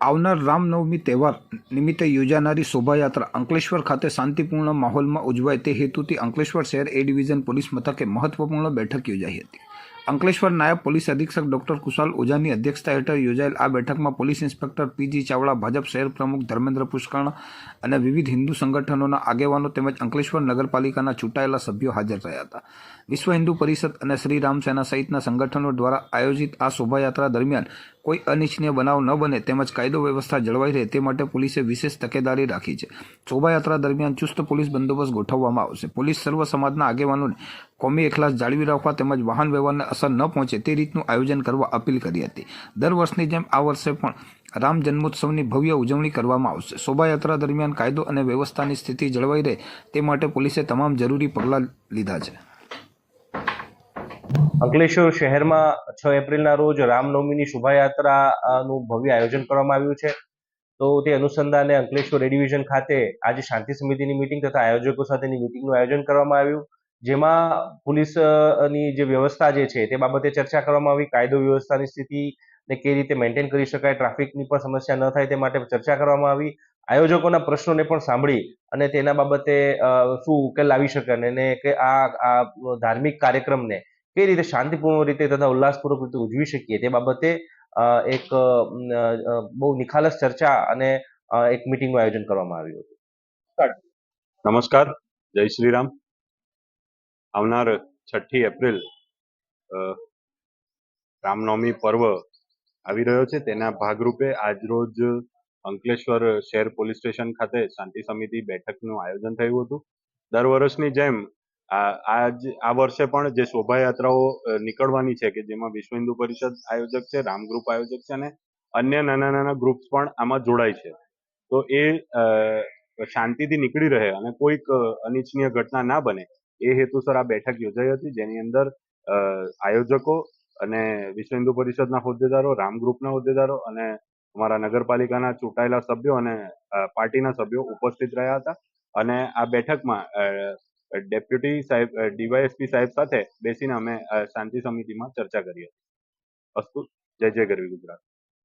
આવનાર રામનવમી તહેવાર નિમિત્તે યોજાનારી શોભાયાત્રા અંકલેશ્વર ખાતે શાંતિપૂર્ણ માહોલમાં ઉજવાય તે હેતુથી અંકલેશ્વર શહેર એ ડિવિઝન પોલીસ મથકે મહત્વપૂર્ણ બેઠક યોજાઈ હતી. અંકલેશ્વર નાયબ પોલીસ અધિક્ષક ડોક્ટર કુશાલ ઓઝાની અધ્યક્ષતા હેઠળ યોજાયેલ આ બેઠકમાં police inspector PG Chavda, Bhajap શહેર પ્રમુખ ધર્મેન્દ્ર પુષ્કર્ણ અને વિવિધ હિન્દુ સંગઠનોના આગેવાનો તેમજ અંકલેશ્વર નગરપાલિકાના ચૂંટાયેલા સભ્યો હાજર રહ્યા હતા. વિશ્વ હિન્દુ પરિષદ અને શ્રી રામસેના સહિતના સંગઠનો દ્વારા આયોજિત આ શોભાયાત્રા દરમિયાન કોઈ અનિચ્છનીય બનાવ ન બને તેમજ કાયદો વ્યવસ્થા જળવાઈ રહે તે માટે પોલીસે વિશેષ તકેદારી રાખી છે. શોભાયાત્રા દરમિયાન ચુસ્ત પોલીસ બંદોબસ્ત ગોઠવવામાં આવશે. પોલીસ સર્વ સમાજના આગેવાનોને કોમી એખલાસ જાળવી રાખવા તેમજ વાહન વ્યવહારને અસર ન પહોંચે તે રીતનું આયોજન કરવા અપીલ કરી હતી. દર વર્ષની જેમ આ વર્ષે પણ રામ જન્મોત્સવની ભવ્ય ઉજવણી કરવામાં આવશે. શોભાયાત્રા દરમિયાન કાયદો અને વ્યવસ્થાની સ્થિતિ જળવાઈ રહે તે માટે પોલીસે તમામ જરૂરી પગલાં લીધા છે. અંકલેશ્વર શહેરમાં છ એપ્રિલના રોજ રામનવમીની શોભાયાત્રાનું ભવ્ય આયોજન કરવામાં આવ્યું છે. તો તે અનુસંધાને અંકલેશ્વર એ ડિવિઝન ખાતે આજે શાંતિ સમિતિની મિટિંગ તથા આયોજકો સાથેની મિટિંગનું આયોજન કરવામાં આવ્યું. જેમાં પોલીસની જે વ્યવસ્થા જે છે, તે બાબતે ચર્ચા કરવામાં આવી. કાયદો વ્યવસ્થાની સ્થિતિ ને કઈ રીતે મેન્ટેન કરી શકાય, ટ્રાફિકની પણ સમસ્યા ન થાય તે માટે ચર્ચા કરવામાં આવી. આયોજકોના પ્રશ્નોને પણ સાંભળી અને તેના બાબતે શું ઉકેલ લાવી શકે અને કે આ ધાર્મિક કાર્યક્રમને કઈ રીતે શાંતિપૂર્ણ રીતે તથા ઉલ્લાસપૂર્વક રીતે ઉજવી શકીએ તે બાબતે એક બહુ નિખાલસ ચર્ચા અને એક મિટિંગનું આયોજન કરવામાં આવ્યું હતું. નમસ્કાર. જય શ્રી રામ. આવનાર છઠ્ઠી એપ્રિલ રામનવમી પર્વ આવી રહ્યો છે. તેના ભાગરૂપે આજરોજ અંકલેશ્વર શહેર પોલીસ સ્ટેશન ખાતે શાંતિ સમિતિ બેઠકનું આયોજન થયું હતું. દર વર્ષની જેમ આજ, આ વર્ષે પણ જે શોભાયાત્રાઓ નીકળવાની છે કે જેમાં વિશ્વ હિન્દુ પરિષદ આયોજક છે, રામ ગ્રુપ આયોજક છે અને અન્ય નાના નાના ગ્રુપ્સ પણ આમાં જોડાય છે. તો એ શાંતિથી નીકળી રહે અને કોઈક અનિચ્છનીય ઘટના ના બને એ હેતુસર આ બેઠક યોજાઈ હતી, જેની અંદર આયોજકો અને વિશ્વ હિન્દુ પરિષદના હોદ્દેદારો, રામ ગ્રુપના હોદ્દેદારો અને અમારા નગરપાલિકાના ચૂંટાયેલા સભ્યો અને પાર્ટીના સભ્યો ઉપસ્થિત રહ્યા હતા. અને આ બેઠકમાં ડેપ્યુટી સાહેબ ડીવાયએસપી સાહેબ સાથે બેસીને અમે શાંતિ સમિતિમાં ચર્ચા કરી હતી. અસ્તુ, જય જય ગરવી ગુજરાત.